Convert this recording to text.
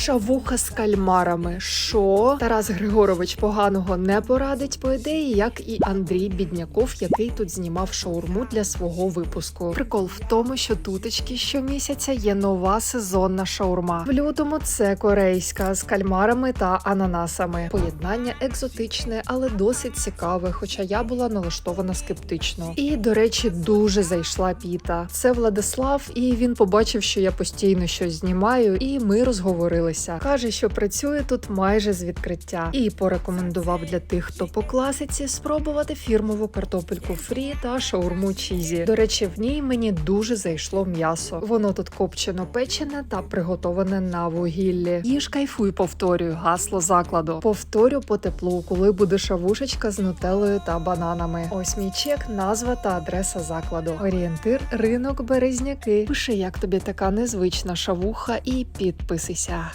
Шавуха з кальмарами. Що? Тарас Григорович поганого не порадить, по ідеї, як і Андрій Бідняков, який тут знімав шаурму для свого випуску. Прикол в тому, що тутечки щомісяця є нова сезонна шаурма. В лютому це корейська з кальмарами та ананасами. Поєднання екзотичне, але досить цікаве, хоча я була налаштована скептично. І, до речі, дуже зайшла піта. Це Владислав, і він побачив, що я постійно щось знімаю, і ми розговорилися. Каже, що працює тут майже з відкриття, і порекомендував для тих, хто по класиці, спробувати фірмову картопельку фрі та шаурму чізі. До речі, в ній мені дуже зайшло м'ясо. Воно тут копчено печене та приготоване на вугіллі. Їж кайфуй, повторюю, гасло закладу. Повторю по теплу, коли буде шавушечка з нутеллою та бананами. Ось мій чек, назва та адреса закладу. Орієнтир ринок Березняки. Пиши, як тобі така незвична шавуха, і підписуйся.